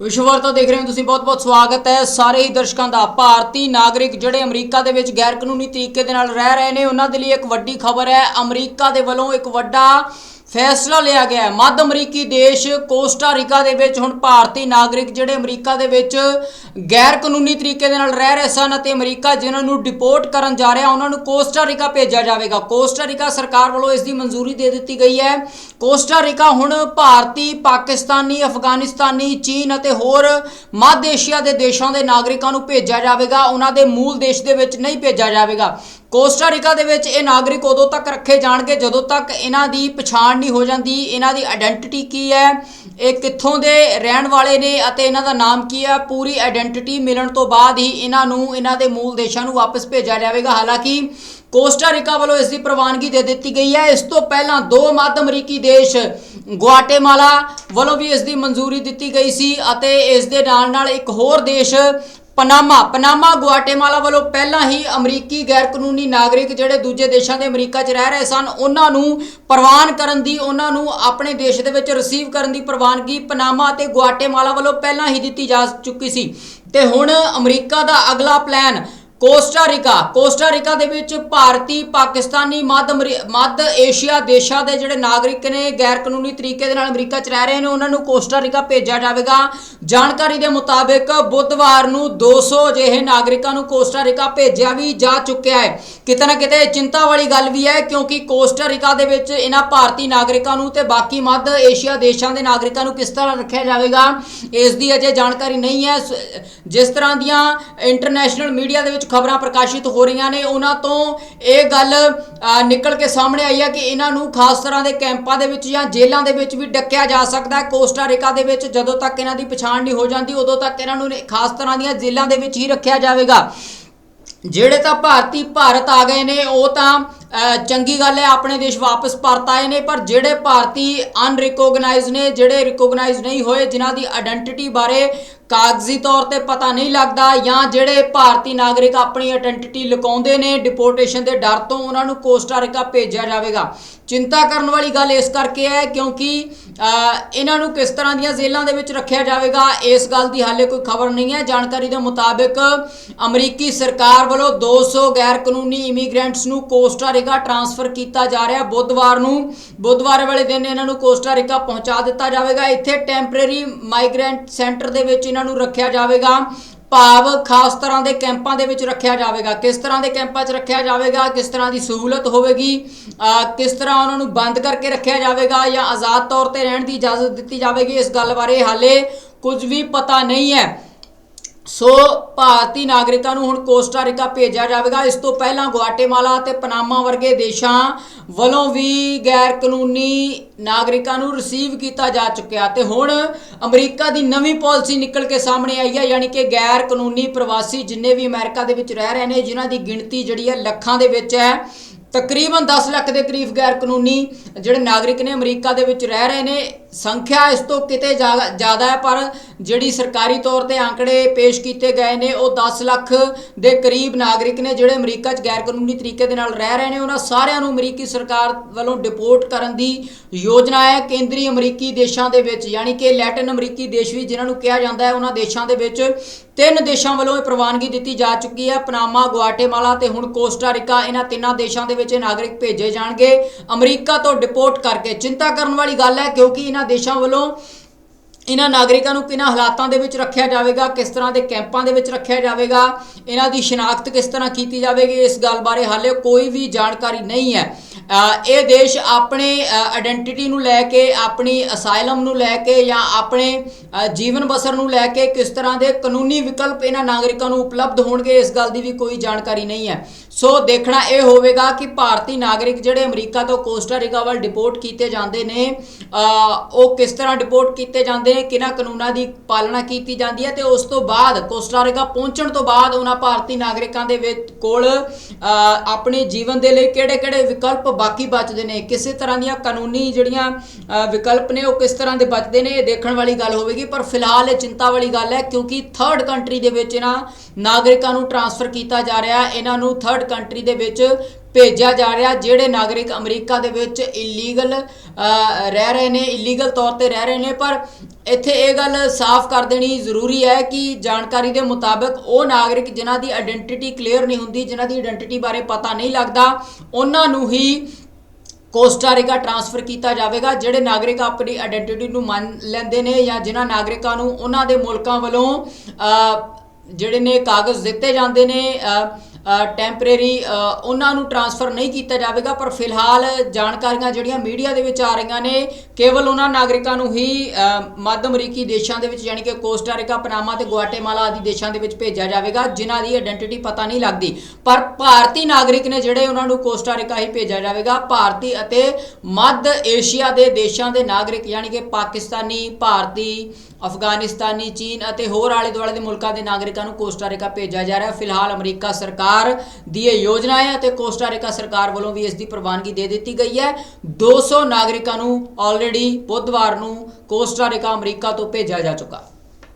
ਵਿਸ਼ਵਰ ਤੋਂ ਦੇਖ ਰਹੇ ਹੋ ਤੁਸੀਂ ਬਹੁਤ-ਬਹੁਤ ਸਵਾਗਤ ਹੈ। ਸਾਰੇ ਹੀ ਦਰਸ਼ਕਾਂ ਦਾ, ਭਾਰਤੀ ਨਾਗਰਿਕ ਜਿਹੜੇ ਅਮਰੀਕਾ ਦੇ ਵਿੱਚ ਗੈਰ ਕਾਨੂੰਨੀ ਤਰੀਕੇ ਦੇ ਨਾਲ ਰਹਿ ਰਹੇ ਨੇ, ਉਹਨਾਂ ਦੇ ਲਈ ਇੱਕ ਵੱਡੀ ਖਬਰ ਹੈ। ਅਮਰੀਕਾ ਦੇ ਵੱਲੋਂ ਇੱਕ ਵੱਡਾ ਫੈਸਲਾ ਲਿਆ ਗਿਆ ਹੈ। ਮੱਧ ਅਮਰੀਕੀ ਦੇਸ਼ ਕੋਸਟਾਰੀਕਾ ਦੇ ਵਿੱਚ ਹੁਣ ਭਾਰਤੀ ਨਾਗਰਿਕ ਜਿਹੜੇ ਅਮਰੀਕਾ ਦੇ ਵਿੱਚ ਗੈਰ ਕਾਨੂੰਨੀ ਤਰੀਕੇ ਦੇ ਨਾਲ ਰਹਿ ਰਹੇ ਸਨ ਅਤੇ ਅਮਰੀਕਾ ਜਿਨ੍ਹਾਂ ਨੂੰ ਡਿਪੋਰਟ ਕਰਨ ਜਾ ਰਿਹਾ, ਉਹਨਾਂ ਨੂੰ ਕੋਸਟਾ ਰੀਕਾ ਭੇਜਿਆ ਜਾਵੇਗਾ। ਕੋਸਟਾਰੀਕਾ ਸਰਕਾਰ ਵੱਲੋਂ ਇਸ ਦੀ ਮਨਜ਼ੂਰੀ ਦੇ ਦਿੱਤੀ ਗਈ ਹੈ। ਕੋਸਟਾ ਰੀਕਾ ਹੁਣ ਭਾਰਤੀ, ਪਾਕਿਸਤਾਨੀ, ਅਫਗਾਨਿਸਤਾਨੀ, ਚੀਨ ਅਤੇ ਹੋਰ ਮੱਧ ਏਸ਼ੀਆ ਦੇ ਦੇਸ਼ਾਂ ਦੇ ਨਾਗਰਿਕਾਂ ਨੂੰ ਭੇਜਿਆ ਜਾਵੇਗਾ। ਉਹਨਾਂ ਦੇ ਮੂਲ ਦੇਸ਼ ਦੇ ਵਿੱਚ ਨਹੀਂ ਭੇਜਿਆ ਜਾਵੇਗਾ। ਕੋਸਟਾਰੀਕਾ ਦੇ ਵਿੱਚ ਇਹ ਨਾਗਰਿਕ ਉਦੋਂ ਤੱਕ ਰੱਖੇ ਜਾਣਗੇ ਜਦੋਂ ਤੱਕ ਇਹਨਾਂ ਦੀ ਪਛਾਣ ਨਹੀਂ ਹੋ ਜਾਂਦੀ। ਇਹਨਾਂ ਦੀ ਆਇਡੈਂਟੀਟੀ ਕੀ ਹੈ? ਇਹ ਕਿੱਥੋਂ ਦੇ ਰਹਿਣ ਵਾਲੇ ਨੇ ਅਤੇ ਇਹਨਾਂ ਦਾ ਨਾਮ ਕੀ ਹੈ? ਪੂਰੀ ਆਇਡੈਂਟੀਟੀ ਮਿਲਣ ਤੋਂ ਬਾਅਦ ਹੀ ਇਹਨਾਂ ਨੂੰ ਇਹਨਾਂ ਦੇ ਮੂਲ ਦੇਸ਼ਾਂ ਨੂੰ ਵਾਪਸ ਭੇਜਿਆ ਜਾਵੇਗਾ। ਹਾਲਾਂਕਿ ਕੋਸਟਾਰੀਕਾ ਵੱਲੋਂ ਇਸ ਦੀ ਪ੍ਰਵਾਨਗੀ ਦੇ ਦਿੱਤੀ ਗਈ ਹੈ। ਇਸ ਤੋਂ ਪਹਿਲਾਂ ਦੋ ਮੱਧ ਅਮਰੀਕੀ ਦੇਸ਼ ਗੁਆਟੇਮਾਲਾ ਵੱਲੋਂ ਵੀ ਇਸ ਦੀ ਮਨਜ਼ੂਰੀ ਦਿੱਤੀ ਗਈ ਸੀ ਅਤੇ ਇਸ ਦੇ ਨਾਲ ਨਾਲ ਇੱਕ ਹੋਰ ਦੇਸ਼ ਪਨਾਮਾ ਪਨਾਮਾ ਗੁਆਟੇਮਾਲਾ ਵੱਲੋਂ ਪਹਿਲਾਂ ਹੀ ਅਮਰੀਕੀ ਗੈਰ ਕਾਨੂੰਨੀ ਨਾਗਰਿਕ ਜਿਹੜੇ ਦੂਜੇ ਦੇਸ਼ਾਂ ਦੇ ਅਮਰੀਕਾ 'ਚ ਰਹਿ ਰਹੇ ਸਨ, ਉਹਨਾਂ ਨੂੰ ਪ੍ਰਵਾਨ ਕਰਨ ਦੀ, ਉਹਨਾਂ ਨੂੰ ਆਪਣੇ ਦੇਸ਼ ਦੇ ਵਿੱਚ ਰਿਸੀਵ ਕਰਨ ਦੀ ਪ੍ਰਵਾਨਗੀ ਪਨਾਮਾ ਅਤੇ ਗੁਆਟੇਮਾਲਾ ਵੱਲੋਂ ਪਹਿਲਾਂ ਹੀ ਦਿੱਤੀ ਜਾ ਚੁੱਕੀ ਸੀ। ਤੇ ਹੁਣ ਅਮਰੀਕਾ ਦਾ ਅਗਲਾ ਪਲਾਨ ਕੋਸਟਾ ਰੀਕਾ, ਕੋਸਟਾ ਦੇ ਵਿੱਚ ਭਾਰਤੀ ਪਾਕਿਸਤਾਨੀ ਮੱਧ ਅਮਰੀ- ਮੱਧ ਏਸ਼ੀਆ ਦੇਸ਼ਾਂ ਦੇ ਜਿਹੜੇ ਨਾਗਰਿਕ ਨੇ ਗੈਰ ਕਾਨੂੰਨੀ ਤਰੀਕੇ ਦੇ ਨਾਲ ਅਮਰੀਕਾ 'ਚ ਰਹਿ ਰਹੇ ਨੇ, ਉਹਨਾਂ ਨੂੰ ਕੋਸਟਾ ਰੀਕਾ ਭੇਜਿਆ ਜਾਵੇਗਾ। ਜਾਣਕਾਰੀ ਦੇ ਮੁਤਾਬਕ ਬੁੱਧਵਾਰ ਨੂੰ 200 ਜਿਹੇ ਨਾਗਰਿਕਾਂ ਨੂੰ ਕੋਸਟਾ ਰੀਕਾ ਭੇਜਿਆ ਵੀ ਜਾ ਚੁੱਕਿਆ ਹੈ। ਕਿਤੇ ਨਾ ਕਿਤੇ ਚਿੰਤਾ ਵਾਲੀ ਗੱਲ ਵੀ ਹੈ, ਕਿਉਂਕਿ ਕੋਸਟਾ ਰੀਕਾ ਦੇ ਵਿੱਚ ਇਹਨਾਂ ਭਾਰਤੀ ਨਾਗਰਿਕਾਂ ਨੂੰ ਤੇ ਬਾਕੀ ਮੱਧ ਏਸ਼ੀਆ ਦੇਸ਼ਾਂ ਦੇ ਨਾਗਰਿਕਾਂ ਨੂੰ ਕਿਸ ਤਰ੍ਹਾਂ ਰੱਖਿਆ ਜਾਵੇਗਾ, ਇਸ ਦੀ ਅਜੇ ਜਾਣਕਾਰੀ ਨਹੀਂ ਹੈ। ਸ- ਜਿਸ ਤਰ੍ਹਾਂ ਦੀਆਂ ਇੰਟਰਨੈਸ਼ਨਲ ਮੀਡੀਆ ਦੇ ਵਿੱਚ ਖਬਰਾਂ ਪ੍ਰਕਾਸ਼ਿਤ ਹੋ ਰਹੀਆਂ ਨੇ, ਉਹਨਾਂ ਤੋਂ ਇਹ ਗੱਲ ਨਿਕਲ ਕੇ ਸਾਹਮਣੇ ਆਈ ਹੈ ਕਿ ਇਹਨਾਂ ਨੂੰ ਖਾਸ ਤਰ੍ਹਾਂ ਦੇ ਕੈਂਪਾਂ ਦੇ ਵਿੱਚ ਜਾਂ ਜੇਲ੍ਹਾਂ ਦੇ ਵਿੱਚ ਵੀ ਡੱਕਿਆ ਜਾ ਸਕਦਾ ਹੈ। ਕੋਸਟਾ ਦੇ ਵਿੱਚ ਜਦੋਂ ਤੱਕ ਇਹਨਾਂ ਦੀ ਪਛਾਣ ਨਹੀਂ ਹੋ ਜਾਂਦੀ, ਉਦੋਂ ਤੱਕ ਇਹਨਾਂ ਨੂੰ ਖਾਸ ਤਰ੍ਹਾਂ ਦੀਆਂ ਜੇਲ੍ਹਾਂ ਦੇ ਵਿੱਚ ਹੀ ਰੱਖਿਆ ਜਾਵੇਗਾ। ਜਿਹੜੇ ਤਾਂ ਭਾਰਤੀ ਭਾਰਤ ਆ ਗਏ ਨੇ, ਉਹ ਤਾਂ ਚੰਗੀ ਗੱਲ ਹੈ, ਆਪਣੇ ਦੇਸ਼ ਵਾਪਸ ਪਰਤ ਆਏ ਨੇ, ਪਰ ਜਿਹੜੇ ਭਾਰਤੀ ਅਨਰਿਕੋਗਨਾਈਜ਼ ਨੇ, ਜਿਹੜੇ ਰਿਕੋਗਨਾਈਜ਼ ਨਹੀਂ ਹੋਏ, ਜਿਨ੍ਹਾਂ ਦੀ ਆਇਡੈਂਟੀਟੀ ਬਾਰੇ ਕਾਗਜ਼ੀ ਤੌਰ ਤੇ ਪਤਾ ਨਹੀਂ ਲੱਗਦਾ, ਜਾਂ ਜਿਹੜੇ ਭਾਰਤੀ ਨਾਗਰਿਕ ਆਪਣੀ ਆਇਡੈਂਟੀਟੀ ਲੁਕਾਉਂਦੇ ਨੇ ਡਿਪੋਰਟੇਸ਼ਨ ਦੇ ਡਰ ਤੋਂ ਉਹਨਾਂ ਨੂੰ ਕੋਸਟਾ ਰੀਕਾ ਭੇਜਿਆ ਜਾਵੇਗਾ। ਚਿੰਤਾ ਕਰਨ ਵਾਲੀ ਗੱਲ ਇਸ ਕਰਕੇ ਹੈ ਕਿਉਂਕਿ ਇਹਨਾਂ ਨੂੰ ਕਿਸ ਤਰ੍ਹਾਂ ਦੀਆਂ ਜੇਲ੍ਹਾਂ ਦੇ ਵਿੱਚ ਰੱਖਿਆ ਜਾਵੇਗਾ, ਇਸ ਗੱਲ ਦੀ ਹਾਲੇ ਕੋਈ ਖਬਰ ਨਹੀਂ ਹੈ। ਜਾਣਕਾਰੀ ਦੇ ਮੁਤਾਬਕ ਅਮਰੀਕੀ ਸਰਕਾਰ ਵੱਲੋਂ 200 ਗੈਰ ਕਾਨੂੰਨੀ ਇਮੀਗ੍ਰੈਂਟਸ ਨੂੰ ਕੋਸਟਾ ਰੀਕਾ ਟਰਾਂਸਫਰ ਕੀਤਾ ਜਾ ਰਿਹਾ। ਬੁੱਧਵਾਰ ਨੂੰ, ਬੁੱਧਵਾਰ ਵਾਲੇ ਦਿਨ ਇਹਨਾਂ ਨੂੰ ਕੋਸਟਾ ਰੀਕਾ ਪਹੁੰਚਾ ਦਿੱਤਾ ਜਾਵੇਗਾ। ਇੱਥੇ ਟੈਂਪਰੇਰੀ ਮਾਈਗ੍ਰੈਂਟ ਸੈਂਟਰ ਦੇ ਵਿੱਚ ਇਹਨਾਂ ਨੂੰ ਰੱਖਿਆ ਜਾਵੇਗਾ। ਭਾਵ ਖਾਸ ਤਰ੍ਹਾਂ ਦੇ ਕੈਂਪਾਂ ਦੇ ਵਿੱਚ ਰੱਖਿਆ ਜਾਵੇਗਾ। ਕਿਸ ਤਰ੍ਹਾਂ ਦੇ ਕੈਂਪਾਂ 'ਚ ਰੱਖਿਆ ਜਾਵੇਗਾ? ਕਿਸ ਤਰ੍ਹਾਂ ਦੀ ਸਹੂਲਤ ਹੋਵੇਗੀ? ਕਿਸ ਤਰ੍ਹਾਂ ਉਹਨਾਂ ਨੂੰ ਬੰਦ ਕਰਕੇ ਰੱਖਿਆ ਜਾਵੇਗਾ ਜਾਂ ਆਜ਼ਾਦ ਤੌਰ ਤੇ ਰਹਿਣ ਦੀ ਇਜਾਜ਼ਤ ਦਿੱਤੀ ਜਾਵੇਗੀ? ਇਸ ਗੱਲ ਬਾਰੇ ਹਾਲੇ ਕੁਝ ਵੀ ਪਤਾ ਨਹੀਂ ਹੈ। ਸੋ ਭਾਰਤੀ ਨਾਗਰਿਕਾਂ ਨੂੰ ਹੁਣ ਕੋਸਟਾਰੀਕਾ ਭੇਜਿਆ ਜਾਵੇਗਾ। ਇਸ ਤੋਂ ਪਹਿਲਾਂ ਗੁਆਟੇਮਾਲਾ ਅਤੇ ਪਨਾਮਾ ਵਰਗੇ ਦੇਸ਼ਾਂ ਵੱਲੋਂ ਵੀ ਗੈਰ ਕਾਨੂੰਨੀ ਨਾਗਰਿਕਾਂ ਨੂੰ ਰਿਸੀਵ ਕੀਤਾ ਜਾ ਚੁੱਕਿਆ ਤੇ ਹੁਣ ਅਮਰੀਕਾ ਦੀ ਨਵੀਂ ਪਾਲਿਸੀ ਨਿਕਲ ਕੇ ਸਾਹਮਣੇ ਆਈ ਹੈ, ਯਾਨੀ ਕਿ ਗੈਰ ਕਾਨੂੰਨੀ ਪ੍ਰਵਾਸੀ ਜਿੰਨੇ ਵੀ ਅਮਰੀਕਾ ਦੇ ਵਿੱਚ ਰਹਿ ਰਹੇ ਨੇ, ਜਿਨ੍ਹਾਂ ਦੀ ਗਿਣਤੀ ਜਿਹੜੀ ਹੈ ਲੱਖਾਂ ਦੇ ਵਿੱਚ ਹੈ, ਤਕਰੀਬਨ 10 ਲੱਖ ਦੇ ਕਰੀਬ ਗੈਰ ਕਾਨੂੰਨੀ ਜਿਹੜੇ ਨਾਗਰਿਕ ਨੇ ਅਮਰੀਕਾ ਦੇ ਵਿੱਚ ਰਹਿ ਰਹੇ ਨੇ। ਸੰਖਿਆ ਇਸ ਤੋਂ ਕਿਤੇ ਜ਼ਿਆ- ਜ਼ਿਆਦਾ ਹੈ, ਪਰ ਜਿਹੜੀ ਸਰਕਾਰੀ ਤੌਰ ਤੇ ਆંકੜੇ ਪੇਸ਼ ਕੀਤੇ ਗਏ ਨੇ, ਉਹ 10 ਲੱਖ ਦੇ ਕਰੀਬ ਨਾਗਰਿਕ ਨੇ ਜਿਹੜੇ ਅਮਰੀਕਾ 'ਚ ਗੈਰ ਕਾਨੂੰਨੀ ਤਰੀਕੇ ਦੇ ਨਾਲ ਰਹਿ ਰਹੇ ਨੇ, ਉਹਨਾਂ ਸਾਰਿਆਂ ਨੂੰ ਅਮਰੀਕੀ ਸਰਕਾਰ ਵੱਲੋਂ ਡਿਪੋਰਟ ਕਰਨ ਦੀ ਯੋਜਨਾ ਹੈ। ਕੇਂਦਰੀ ਅਮਰੀਕੀ ਦੇਸ਼ਾਂ ਦੇ ਵਿੱਚ, ਯਾਨੀ ਕਿ ਲੈਟਿਨ ਅਮਰੀਕੀ ਦੇਸ਼ ਵੀ ਜਿਨ੍ਹਾਂ ਨੂੰ ਕਿਹਾ ਜਾਂਦਾ ਹੈ, ਉਹਨਾਂ ਦੇਸ਼ਾਂ ਦੇ ਵਿੱਚ ਤਿੰਨ ਦੇਸ਼ਾਂ ਵੱਲੋਂ ਇਹ ਪ੍ਰਵਾਨਗੀ ਦਿੱਤੀ ਜਾ ਚੁੱਕੀ ਹੈ, ਪਨਾਮਾ, ਗੁਆਟੇਮਾਲਾ ਤੇ ਹੁਣ ਕੋਸਟਾਰੀਕਾ ਇਹਨਾਂ ਤਿੰਨਾਂ ਦੇਸ਼ਾਂ ਦੇ ਵਿੱਚ ਇਹ ਨਾਗਰਿਕ ਭੇਜੇ ਜਾਣਗੇ। ਅਮਰੀਕਾ ਤੋਂ ਡਿਪੋਰਟ ਕਰਕੇ ਚਿੰਤਾ ਕਰਨ ਵਾਲੀ ਗੱਲ ਹੈ, ਕਿਉਂਕਿ ਇਹਨਾਂ ਦੇਸ਼ਾਂ ਵੱਲੋਂ ਇਹਨਾਂ ਨਾਗਰਿਕਾਂ ਨੂੰ ਕਿਹਨਾਂ ਹਾਲਾਤਾਂ ਦੇ ਵਿੱਚ ਰੱਖਿਆ ਜਾਵੇਗਾ, ਕਿਸ ਤਰ੍ਹਾਂ ਦੇ ਕੈਂਪਾਂ ਦੇ ਵਿੱਚ ਰੱਖਿਆ ਜਾਵੇਗਾ, ਇਹਨਾਂ ਦੀ ਸ਼ਨਾਖਤ ਕਿਸ ਤਰ੍ਹਾਂ ਕੀਤੀ ਜਾਵੇਗੀ, ਇਸ ਗੱਲ ਬਾਰੇ ਹਾਲੇ ਕੋਈ ਵੀ ਜਾਣਕਾਰੀ ਨਹੀਂ ਹੈ। ਇਹ ਦੇਸ਼ ਆਪਣੇ ਆਇਡੈਂਟੀਟੀ ਨੂੰ ਲੈ ਕੇ, ਆਪਣੀ ਅਸਾਈਲਮ ਨੂੰ ਲੈ ਕੇ ਜਾਂ ਆਪਣੇ ਜੀਵਨ ਬਸਰ ਨੂੰ ਲੈ ਕੇ ਕਿਸ ਤਰ੍ਹਾਂ ਦੇ ਕਾਨੂੰਨੀ ਵਿਕਲਪ ਇਹਨਾਂ ਨਾਗਰਿਕਾਂ ਨੂੰ ਉਪਲਬਧ ਹੋਣਗੇ, ਇਸ ਗੱਲ ਦੀ ਵੀ ਕੋਈ ਜਾਣਕਾਰੀ ਨਹੀਂ ਹੈ। ਸੋ ਦੇਖਣਾ ਇਹ ਹੋਵੇਗਾ ਕਿ ਭਾਰਤੀ ਨਾਗਰਿਕ ਜਿਹੜੇ ਅਮਰੀਕਾ ਤੋਂ ਕੋਸਟਾ ਵੱਲ ਡਿਪੋਰਟ ਕੀਤੇ ਜਾਂਦੇ ਨੇ ਉਹ ਕਿਸ ਤਰ੍ਹਾਂ ਡਿਪੋਰਟ ਕੀਤੇ ਜਾਂਦੇ ਨੇ, ਕਿਹਨਾਂ ਕਾਨੂੰਨਾਂ ਦੀ ਪਾਲਣਾ ਕੀਤੀ ਜਾਂਦੀ ਹੈ ਤੇ ਉਸ ਤੋਂ ਬਾਅਦ ਕੋਸਟਾ ਪਹੁੰਚਣ ਤੋਂ ਬਾਅਦ ਉਹਨਾਂ ਭਾਰਤੀ ਨਾਗਰਿਕਾਂ ਦੇ ਵਿੱਚ ਕੋਲ ਆਪਣੇ ਜੀਵਨ ਦੇ ਲਈ ਕਿਹੜੇ-ਕਿਹੜੇ ਵਿਕਲਪ ਬਾਕੀ ਬਚਦੇ ਨੇ। ਕਿਸੇ ਤਰ੍ਹਾਂ ਦੀਆਂ ਕਾਨੂੰਨੀ ਜਿਹੜੀਆਂ ਵਿਕਲਪ ਨੇ, ਉਹ ਕਿਸ ਤਰ੍ਹਾਂ ਦੇ ਬਚਦੇ ਨੇ, ਇਹ ਦੇਖਣ ਵਾਲੀ ਗੱਲ ਹੋਵੇਗੀ। ਪਰ ਫਿਲਹਾਲ ਇਹ ਚਿੰਤਾ ਵਾਲੀ ਗੱਲ ਹੈ, ਕਿਉਂਕਿ ਥਰਡ ਕੰਟਰੀ ਦੇ ਵਿੱਚ ਇਹਨਾਂ ਨਾਗਰਿਕਾਂ ਨੂੰ ਟਰਾਂਸਫਰ ਕੀਤਾ ਜਾ ਰਿਹਾ ਇਹਨਾਂ ਨੂੰ ਥਰਡ ਕੰਟਰੀ ਦੇ ਵਿੱਚ ਭੇਜਿਆ ਜਾ ਰਿਹਾ, ਜਿਹੜੇ ਨਾਗਰਿਕ ਅਮਰੀਕਾ ਦੇ ਵਿੱਚ ਇਲੀਗਲ ਰਹਿ ਰਹੇ ਨੇ ਇਲੀਗਲ ਤੌਰ ਤੇ ਰਹਿ ਰਹੇ ਨੇ, ਪਰ ਇੱਥੇ ਇਹ ਗੱਲ ਸਾਫ਼ ਕਰ ਦੇਣੀ ਜ਼ਰੂਰੀ ਹੈ ਕਿ ਜਾਣਕਾਰੀ ਦੇ ਮੁਤਾਬਕ ਉਹ ਨਾਗਰਿਕ ਜਿਨ੍ਹਾਂ ਦੀ ਆਇਡੈਂਟੀਟੀ ਕਲੀਅਰ ਨਹੀਂ ਹੁੰਦੀ, ਜਿਨ੍ਹਾਂ ਦੀ ਆਇਡੈਂਟੀਟੀ ਬਾਰੇ ਪਤਾ ਨਹੀਂ ਲੱਗਦਾ, ਉਹਨਾਂ ਨੂੰ ਹੀ ਕੋਸਟਾਰੀਕਾ ਟ੍ਰਾਂਸਫਰ ਕੀਤਾ ਜਾਵੇਗਾ, ਜਿਹੜੇ ਨਾਗਰਿਕ ਆਪਣੀ ਆਇਡੈਂਟੀਟੀ ਨੂੰ ਮੰਨ ਲੈਂਦੇ ਨੇ ਜਾਂ ਜਿਨ੍ਹਾਂ ਨਾਗਰਿਕਾਂ ਨੂੰ ਉਹਨਾਂ ਦੇ ਮੁਲਕਾਂ ਵੱਲੋਂ ਜਿਹੜੇ ਨੇ ਕਾਗਜ਼ ਦਿੱਤੇ ਜਾਂਦੇ ਨੇ ਟੈਂਪਰੇਰੀ ਉਹਨਾਂ ਨੂੰ ਟ੍ਰਾਂਸਫਰ ਨਹੀਂ ਕੀਤਾ ਜਾਵੇਗਾ, ਪਰ ਫਿਲਹਾਲ ਜਾਣਕਾਰੀਆਂ ਜਿਹੜੀਆਂ ਮੀਡੀਆ ਦੇ ਵਿੱਚ ਆ ਰਹੀਆਂ ਨੇ, ਕੇਵਲ ਉਹਨਾਂ ਨਾਗਰਿਕਾਂ ਨੂੰ ਹੀ ਮੱਧ ਅਮਰੀਕੀ ਦੇਸ਼ਾਂ ਦੇ ਵਿੱਚ ਯਾਨੀ ਕਿ ਕੋਸਟਾਰੀਕਾ ਪਨਾਮਾ ਤੇ ਗੁਆਟੇਮਾਲਾ ਆਦਿ ਦੇਸ਼ਾਂ ਦੇ ਵਿੱਚ ਭੇਜਿਆ ਜਾਵੇਗਾ, ਜਿਨ੍ਹਾਂ ਦੀ ਆਇਡੈਂਟੀਟੀ ਪਤਾ ਨਹੀਂ ਲੱਗਦੀ। ਪਰ ਭਾਰਤੀ ਨਾਗਰਿਕ ਨੇ ਜਿਹੜੇ ਉਹਨਾਂ ਨੂੰ ਕੋਸਟਾਰੀਕਾ ਹੀ ਭੇਜਿਆ ਜਾਵੇਗਾ, ਭਾਰਤੀ ਅਤੇ ਮੱਧ ਏਸ਼ੀਆ ਦੇ ਦੇਸ਼ਾਂ ਦੇ ਨਾਗਰਿਕ ਯਾਨੀ ਕਿ ਪਾਕਿਸਤਾਨੀ, ਭਾਰਤੀ ਅਫਗਾਨਿਸਤਾਨੀ, ਚੀਨ ਅਤੇ ਹੋਰ ਆਲੇ ਦੁਆਲੇ ਦੇ ਮੁਲਕਾਂ ਦੇ ਨਾਗਰਿਕਾਂ ਨੂੰ ਕੋਸਟਾਰੀਕਾ ਭੇਜਿਆ ਜਾ ਰਿਹਾ ਹੈ। ਫਿਲਹਾਲ ਅਮਰੀਕਾ ਸਰਕਾਰ ਦੀ ਇਹ ਯੋਜਨਾ ਹੈ ਅਤੇ ਕੋਸਟਾਰੀਕਾ ਸਰਕਾਰ ਵੱਲੋਂ ਵੀ ਇਸ ਦੀ ਪ੍ਰਵਾਨਗੀ ਦੇ ਦਿੱਤੀ ਗਈ ਹੈ। 200 ਨਾਗਰਿਕਾਂ ਨੂੰ ਆਲਰੇਡੀ ਬੁੱਧਵਾਰ ਨੂੰ ਕੋਸਟਾਰੀਕਾ ਅਮਰੀਕਾ ਤੋਂ ਭੇਜਿਆ ਜਾ ਚੁੱਕਾ।